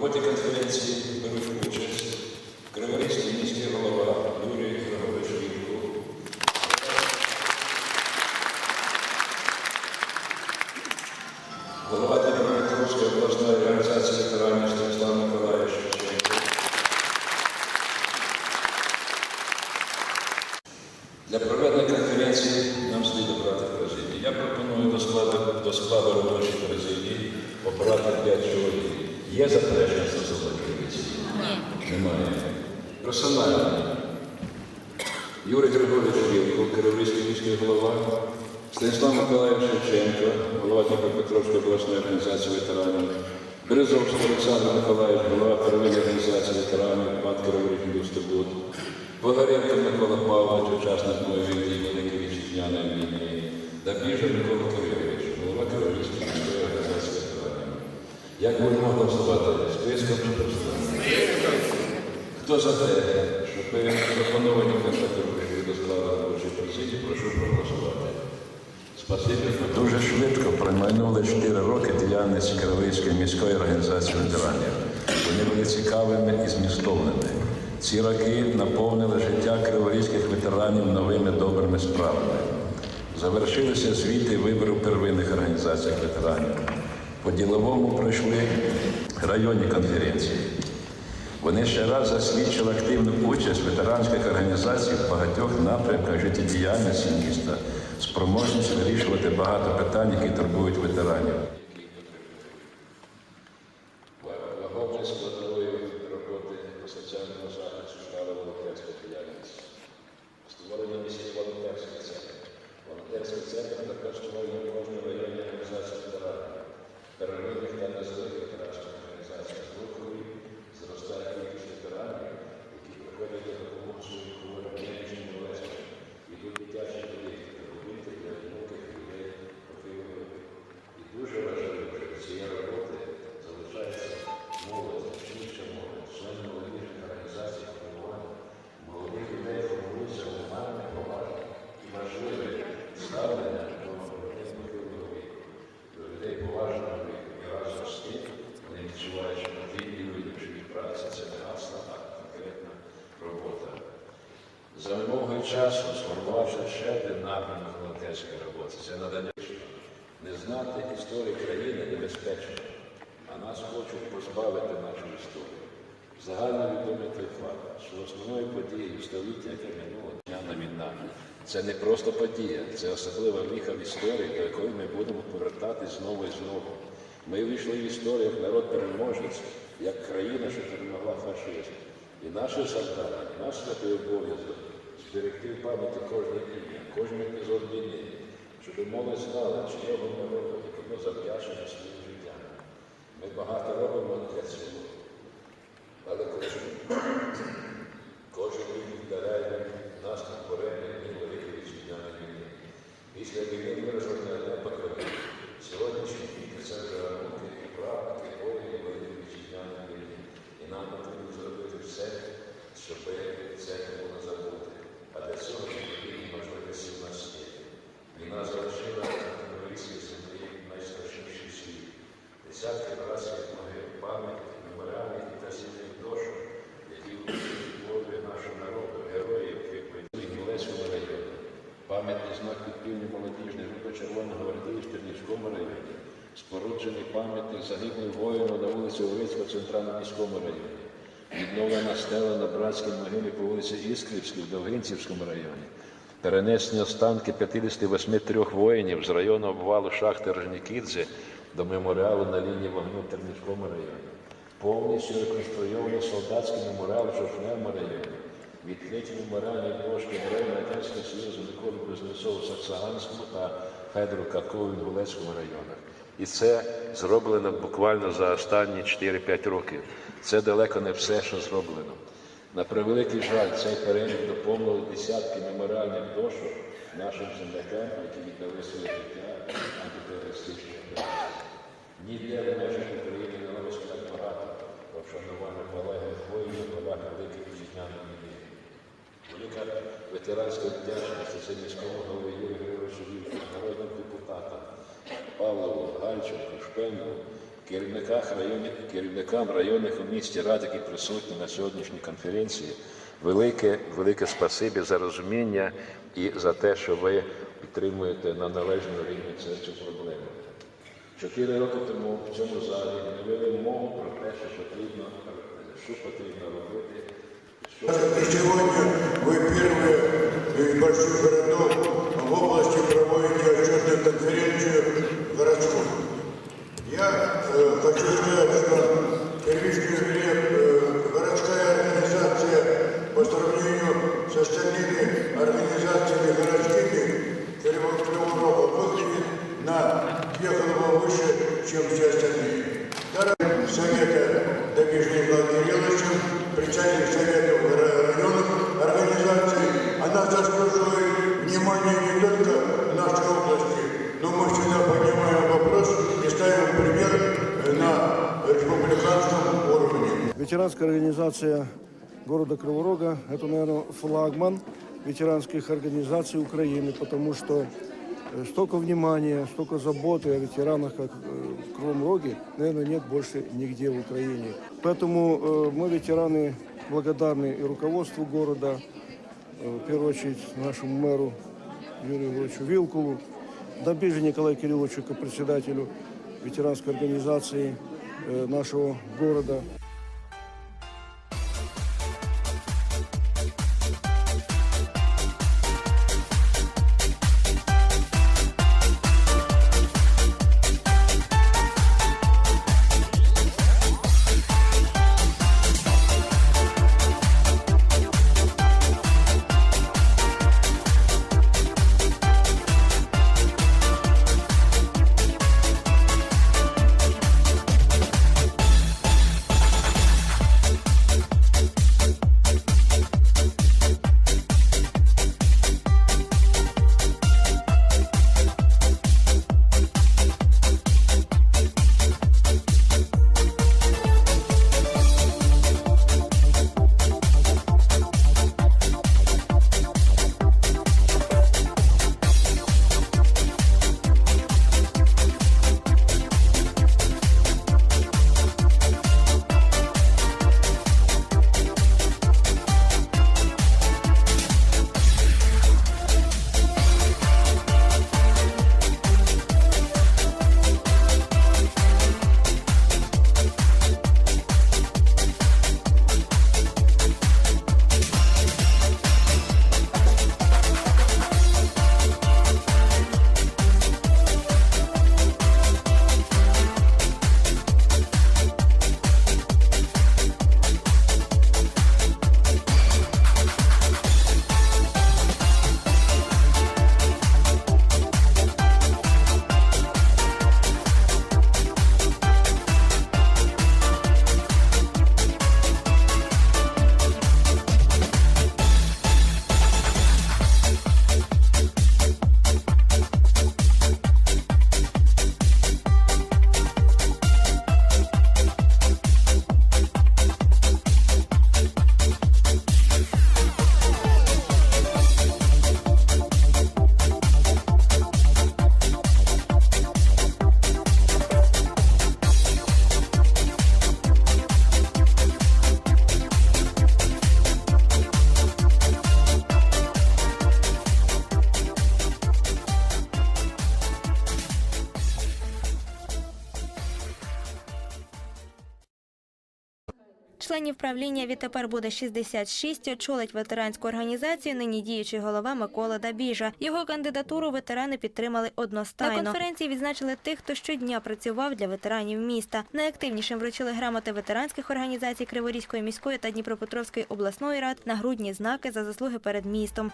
роботі конференції беруть участь Криворізький міський голова Юрій Григорович Вілкул, голова Дніпропетровської обласної організації ветеранів Станіслав Миколаївич Шевченко, Для проведення конференції нам слід обрати президії. Я пропоную до складу, до складу робочої президії обрати 5 чоловік. Є заперечення стосовно? Ні. Немає. Персонально. Юрій Григорович Вілко, Київський міський голова, Станіслав Миколаївич Шевченко, голова Дніпропетровської обласної організації ветеранів, Березовський Олександр Миколаївич, голова первинної організації ветеранів, ПАД Криворізький Інститут, Бондаренко Микола Павлович, учасник бойових дій Великої Вітчизняної війни, Дабіжа Микола Кирилович, голова ветеранів. Як будемо голосувати? Списком чи просто? Хто за те, щоб пропоновані кандидатури до складу робочої президії, прошу проголосувати. Спасибі. Дуже швидко промайнули 4 роки діяльності Київської міської організації ветеранів. Вони були цікавими і змістовними. Ці роки наповнили життя криворізьких ветеранів новими добрими справами. Завершилися звіти виборів первинних організацій ветеранів. По діловому пройшли районні конференції. Вони ще раз засвідчили активну участь ветеранських організацій в багатьох напрямках життєдіяльності міста, спроможність вирішувати багато питань, які турбують ветеранів. Не знати історії країни небезпечно, а нас хочуть позбавити нашу історію. Загальновідомий той факт, що основною подією століття, яке минуло, дняна війна, це не просто подія, це особлива віха в історії, до якої ми будемо повертатись знову і знову. Ми вийшли в історію як народ-переможець, як країна, що перемогла фашизм. І наше завдання, наш святий обов'язок зберегти в пам'яті кожне ім'я, кожен епізод війни, щоб молодь знала, його ми робимо, кому завдячимо своїм життям. Ми багато робимо для цього. Але кожен, кожен рік віддаляє нас на порядні дні Великої Вітчизняної війни. Після війни виросло не одне покоління. Сьогоднішні діти це вже онуки і правнуки воїнів Великої Вітчизняної війни. І нам потрібно зробити все, щоб це не було забути. А для цього відповідні можливості в нас є. Війна залишила на Криворізькій землі найстрашніший світ. Десятки братських могил, пам'ять, меморіальних і красивих дошок, які вводять нашого народу, героїв, як ми в Білецькому районі. Пам'ятний підпільні молодіжної групи Червоного гвардії в Тернівському районі. Споруджений пам'ятник загиблим воїну на вулиці Урицького центральному міському районі. Відновлена стела на братській могилі по вулиці Іскрівській в Довгинцівському районі. Перенесені останки 58 трьох воїнів з району обвалу шахти Рожнікідзе до меморіалу на лінії вогню в Тернівському районі. Повністю реконструйований солдатський меморіал в Жовтневому районі. Відкриті меморіальні дошки Героїв Радянського Союзу Миколи Кузнецову Саксаганському та Федору Каткову в Інгулецькому районах. І це зроблено буквально за останні 4-5 років. Це далеко не все, що зроблено. На превеликий жаль, цей перелік доповнили десятки меморіальних дошок нашим землякам, які віддали своє життя антитерористичній операції. Ніде в межах України не належить так багато про вшанування полеглих воїнів, полег Великої Вітчизняної війни. Велика ветеранська вдячність це міському голові Юрію народним депутатам Павлову, Гальченку, районів, керівникам районних у місті рад, які присутні на сьогоднішній конференції, велике, велике спасибі за розуміння і за те, що ви підтримуєте на належному рівні цю проблему. Чотири роки тому в цьому залі ми вели мову про те, що потрібно, що потрібно робити. И сегодня вы первый э, большой городок в области проводите отчетную конференцию городскую. Я э, хочу сказать, что Ветеранская организация города Криворога – это, наверное, флагман ветеранских организаций Украины, потому что э, столько внимания, столько заботы о ветеранах, как э, в Кривом Роге, наверное, нет больше нигде в Украине. Поэтому э, мы, ветераны, благодарны и руководству города, в первую очередь нашему мэру Юрию Ивановичу Вилкулу, Добиже Николаю Кирилловичу, председателю ветеранской организации нашего города. Членів правління відтепер буде 66, очолить ветеранську організацію нині діючий голова Микола Дабіжа. Його кандидатуру ветерани підтримали одностайно. На конференції відзначили тих, хто щодня працював для ветеранів міста. Найактивнішим вручили грамоти ветеранських організацій Криворізької міської та Дніпропетровської обласної рад, нагрудні знаки за заслуги перед містом.